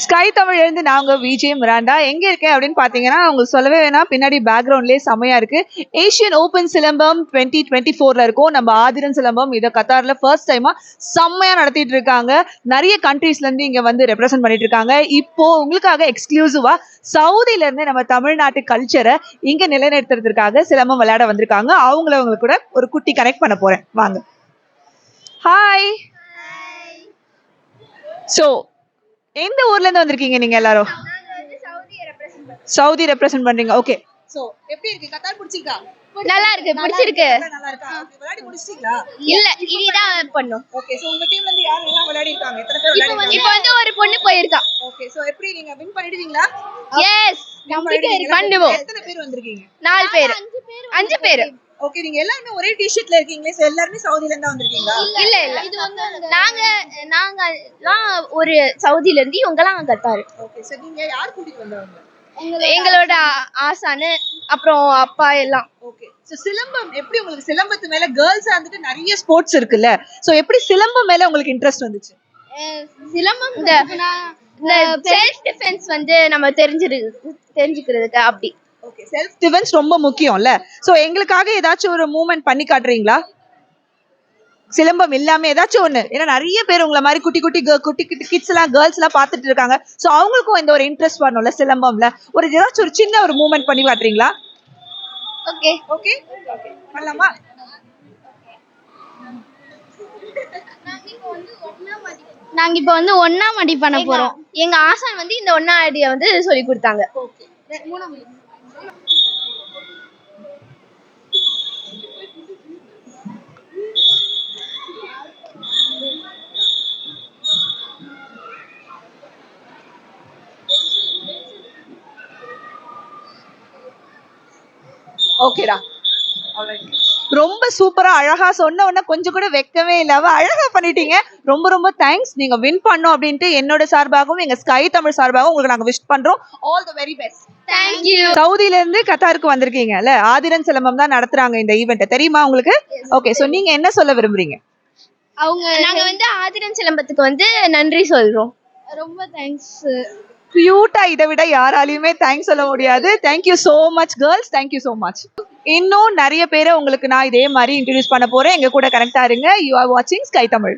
Sky Tamil இருந்து நாங்க Vijay Miranda எங்க இருக்கேன் அப்படின்னு பாத்தீங்கன்னா உங்களுக்கு சொல்லவே வேணாம். பின்னாடி பேக்ரவுண்ட்லயே செமையா இருக்கு. Asian open silambam twenty twenty ஃபோர்ல இருக்கும். நம்ம ஆதிரன் சிலம்பம் இதை கத்தார்ல ஃபர்ஸ்ட் டைமா செம்மையா நடத்திட்டு இருக்காங்க. நிறைய கண்ட்ரீஸ்ல இருந்து இங்க வந்து ரெப்ரசென்ட் பண்ணிட்டு இருக்காங்க. இப்போ உங்களுக்காக எக்ஸ்க்ளூசிவா சவுதில இருந்து நம்ம தமிழ்நாட்டு கல்ச்சரை இங்க நிலைநிறுத்துறதுக்காக சிலம்பம் விளையாட வந்திருக்காங்க. அவங்கள உங்களுக்கு கூட ஒரு குட்டி கனெக்ட் பண்ண போறேன். வாங்க. ஹாய் ஸோ எந்த ஊர்ல இருந்து வந்திருக்கீங்க நீங்க எல்லாரும்? சவுதி ரெப்ரசென்ட் பண்றீங்க. ஓகே சோ எப்படி இருக்கு? கத்தார் பிடிச்சிருக்கா? நல்லா இருக்கு. பிடிச்சிருக்கு. நல்லா இருக்கா? விளையாடி முடிச்சிட்டீங்களா? இல்ல இனிதான் பண்ணும் ஓகே சோ உங்க டீம்ல இருந்து யார் எல்லாம் விளையாடி இருக்காங்க எத்தனை பேர் விளையாடி இப்போ வந்து ஒரு பொண்ணு போயிருக்கா. ஓகே சோ எப்படி நீங்க வின் பண்ணிடுவீங்களா? எஸ் நம்பிக்கை பண்ணுவோம். எத்தனை பேர் வந்திருக்கீங்க? நாலு பேர் அஞ்சு பேர். ஓகே நீங்க எல்லாருமே ஒரே டி-ஷர்ட்ல இருக்கீங்களே சோ எல்லாருமே சவுதில இருந்து வந்திருக்கீங்களா? இல்ல இல்ல நாங்க நாங்க எல்லாம் ஒரு சவுதில இருந்து இவங்க எல்லாம் கத்தாரு ஓகே சோ நீங்க யார் கூட்டிட்டு வந்தவங்க? எங்களோட ஆசானு அப்புறம் அப்பா எல்லாம். ஓகே சோ சிலம்பம் எப்படி உங்களுக்கு சிலம்பத்து மேல கேர்ள்ஸா வந்துட்டு நிறைய ஸ்போர்ட்ஸ் இருக்குல்ல? சோ எப்படி சிலம்பம் மேல உங்களுக்கு இன்ட்ரெஸ்ட் வந்துச்சு? சிலம்பம் இந்த இந்த செல்ஃப் டிஃபென்ஸ் வந்து நம்ம தெரிஞ்சிரு தெரிஞ்சுக்கிறதுக்கு அப்படி. ஓகே செல்ஃப் டிஃபென்ஸ் ரொம்ப முக்கியம்ல. சோ எங்களுக்காக ஏதாச்சும் ஒரு மூவ்மெண்ட் பண்ணி காட்டுறீங்களா? சிலம்பம் இல்லாம ஏதாச்சும் ஒண்ணு. ஏன்னா நிறைய பேர் உங்களை மாதிரி குட்டி குட்டி குட்டி குட்டி கிட்ஸ் எல்லாம் கேர்ள்ஸ் எல்லாம் பார்த்துட்டு இருக்காங்க. சோ அவங்களுக்கும் இந்த ஒரு இன்ட்ரெஸ்ட் வரணும்ல சிலம்பம்ல. ஒரு ஏதாச்சும் ஒரு சின்ன ஒரு மூவ்மெண்ட் பண்ணி காட்டுறீங்களா? ஓகே ஓகே பண்ணலாமா? நாங்க இப்போ வந்து ஒண்ணா மடி பண்ண போறோம். எங்க ஆசான் வந்து இந்த ஒண்ணா அடிய வந்து சொல்லி கொடுத்தாங்க. Okay, da. All right. ரொம்ப சூப்பரா அழகா சொன்ன உடனே கொஞ்சம் கூட வெக்கவே இல்லாம அழகா பண்ணிட்டீங்க. ரொம்ப ரொம்ப தேங்க்ஸ் நீங்க வின் பண்ணோம் அப்படின்ட்டு என்னோட சார்பாகவும் எங்க ஸ்கை தமிழ் சார்பாகவும் உங்களுக்கு நாங்க விஷ் பண்றோம். All the very best thank you சவுதில இருந்து கத்தாருக்கு வந்திருக்கீங்கல்ல ஆதிரன் சிலம்பம் தான் நடத்துறாங்க இந்த ஈவெண்ட் தெரியுமா உங்களுக்கு? ஓகே சோ நீங்க என்ன சொல்ல விரும்புறீங்க? அவங்க நாங்க வந்து ஆதிரன் சிலம்பத்துக்கு வந்து நன்றி சொல்றோம். ரொம்ப தேங்க்ஸ் கியூட்டா இதை விட யாராலையுமே தேங்க்ஸ் சொல்ல முடியாது. Thank you so much girls thank you so much இன்னும் நிறைய பேரை உங்களுக்கு நான் இதே மாதிரி இன்ட்ரடியூஸ் பண்ண போறேன். எங்க கூட கனெக்ட் ஆருங்க யூ ஆர் வாட்சிங் ஸ்கை தமிழ்